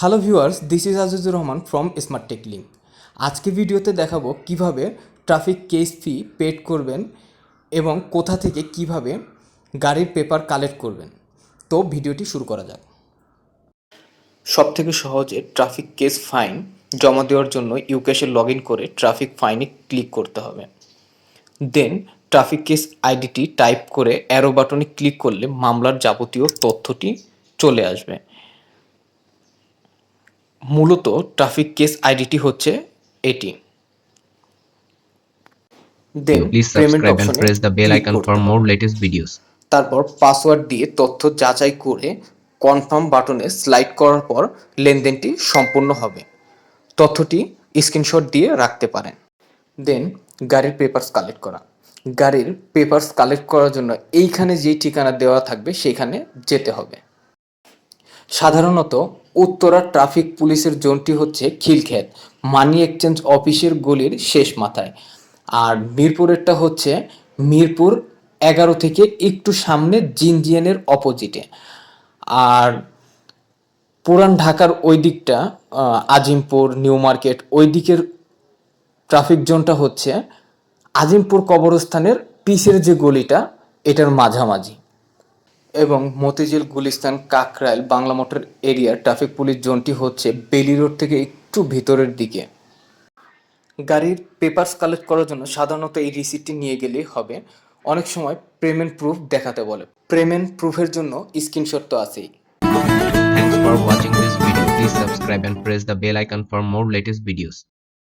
Hello viewers this is Azizur Rahman from smart tech link আজকে ভিডিওতে দেখাবো কীভাবে ট্রাফিক কেস ফি পেড করবেন এবং কোথা থেকে কীভাবে গাড়ির পেপার কালেক্ট করবেন। তো ভিডিওটি শুরু করা যাক। সব থেকে সহজে ট্রাফিক কেস ফাইন জমা দেওয়ার জন্য ইউকেশে লগ ইন করে ট্রাফিক ফাইনে ক্লিক করতে হবে। দেন ট্রাফিক কেস আইডিটি টাইপ করে অ্যারো বাটনে ক্লিক করলে মামলার যাবতীয় তথ্যটি চলে আসবে। মূলত ট্রাফিক কেস আইডিটি হচ্ছে এটি। দেন পেমেন্ট অপশনে press the bell click icon করতে for হবে। more latest videos. তারপর পাসওয়ার্ড দিয়ে তথ্য যাচাই করে কনফার্ম বাটনে স্লাইড করার পর লেনদেনটি সম্পূর্ণ হবে। তথ্যটি স্ক্রিনশট দিয়ে রাখতে পারেন। দেন গাড়ির পেপারস কালেক্ট করা। গাড়ির পেপারস কালেক্ট করার জন্য এইখানে যেই ঠিকানা দেওয়া থাকবে সেখানে যেতে হবে। সাধারণত উত্তরা ট্রাফিক পুলিশের জোনটি হচ্ছে খিলক্ষেত, মানি এক্সচেঞ্জ অফিসের গলির শেষ মাথায়। আর মিরপুরেরটা হচ্ছে মিরপুর এগারো থেকে একটু সামনে জিনজিয়ানের অপোজিটে। আর পুরান ঢাকার ওই দিকটা আজিমপুর, নিউ মার্কেট ওই দিকের ট্রাফিক জোনটা হচ্ছে আজিমপুর কবরস্থানের পিসের যে গলিটা, এটার মাঝামাঝি। এবং মতিঝিল গুলিস্তান কাকরাইল বাংলা মোটর এরিয়ার ট্রাফিক পুলিশ জোনটি হচ্ছে বেলি রোড থেকে একটু ভিতরের দিকে গাড়ির পেপারস কালেক্ট করার জন্য সাধারণত এই রিসিপ্টটি নিয়ে গেলেই হবে অনেক সময় পেমেন্ট প্রুফ দেখাতে বলে পেমেন্ট প্রুফের জন্য স্ক্রিনশট তো আছেই Thanks for watching this video. Please subscribe and press the bell icon for more latest videos.